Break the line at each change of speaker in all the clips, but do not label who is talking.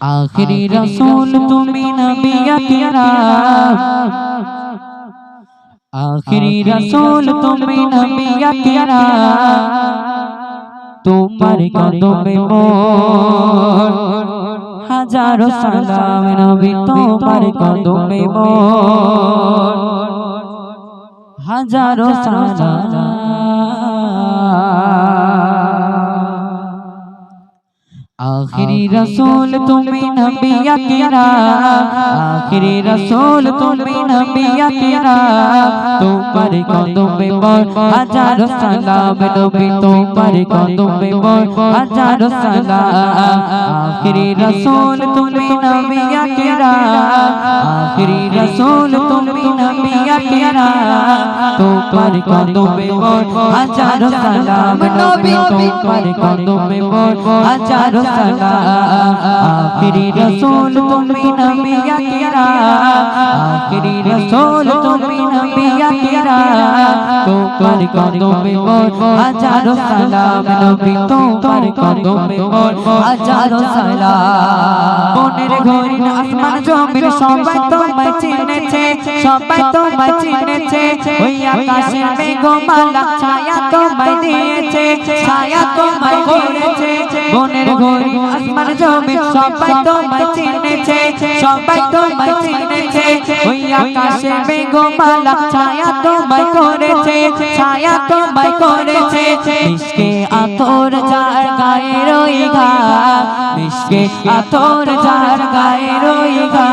আখরি রসুল তুমি নবী আকরাম আখরি। রসুল তুমি নবী আকরাম তোমার কদমে মোর। হাজারো সালাম নবী তোমার কদমে মোর। হাজারো সালাম আখরি রসুল তুমি নবী আকরাম আখরি রসুল তুমি নবী আকরাম তোমার কদমে মোর হাজারো সালাম নবী তোমার কদমে মোর হাজারো সালাম। আখরি রসুল তুমি নবী আকরাম আখরি রসুল তুমি নবী আকরাম তোমার কদমে ঘরে আসমান জমির সবাই তোমায় সবাই তোমায় চিনেছে ওই আকাশের মেঘমালা ছায়া তোমায় দিয়েছে ছায়া তোমায় করেছে মনের ঘরে আসমান জমির সবাই তোমায় চিনেছে সবাই তোমায় চিনেছে ওই আকাশের মেঘমালা ছায়া তোমায় করেছে ছায়া তোমায় করেছে আতর যার গায়ে রই ঘা মিশকে আতর যার গায়ে রই ঘা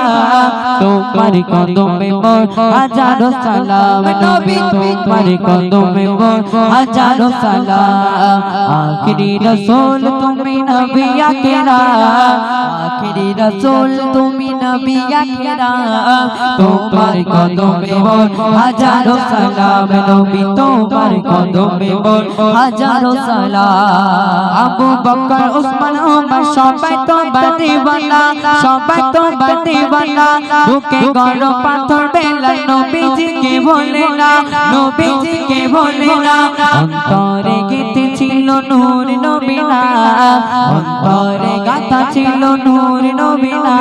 তোমার কদমে মোর হাজারো সালাম নবী, তোমার কদমে মোর হাজারো সালাম। আখরি রসুল, তুমি নবী আকরাম আখরি রসুল, তুমি নবী আকরাম তোমার কদমে মোর হাজারো সালাম নবী, তোমার কদমে মোর হাজারো সালাম। আবু বকর ওসমান ওমর সবাই তো দিওয়ানা সবাই তো দিওয়ানা বুকে গরম পাথর বেলা, নবীজিকে বলে না, নবীজিকে বলে না। অন্তরে গীতে ছিল নূর নবীনা। অন্তরে গাথা ছিল নূর নবীনা।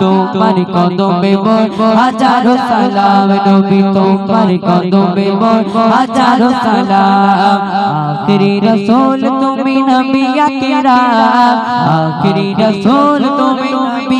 তোমার কদমে মোর হাজারো সালাম নবী, তোমার কদমে মোর হাজারো সালাম। আখরি রসুল তুমি নবী আকরাম আখরি রসুল তুমি নবী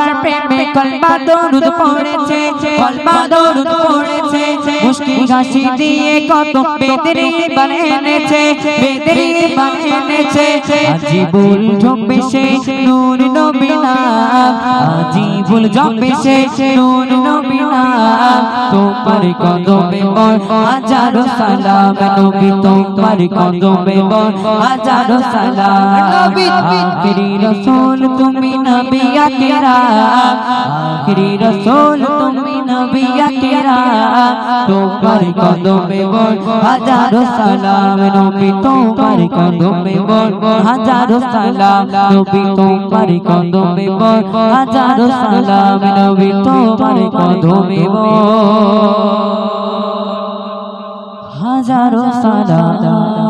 প্রেমে কলমা দরুদ পড়েছে কলমা দরুদ মুশকি ঘাসি দিয়ে কত বেদরি বানিয়েছে বেদরি বানিয়েছে আজিবুল জপে সে নূর নবী নাম আজিবুল জপে সে নূর নবী তোমার কদমে মোর হাজারো সালাম নবী তোমার কদমে মোর হাজারো সালাম। নবী আখরি রসুল তুমি নবী আকরাম আখরি রসুল তুমি নবিয়াকেরা তোমার কদমে বল, হাজারো সালাম নবী, তোমার কদমে বল, হাজারো সালাম নবী, তোমার কদমে বল, হাজারো সালাম নবী, তোমার কদমে বল। হাজারো সালাম।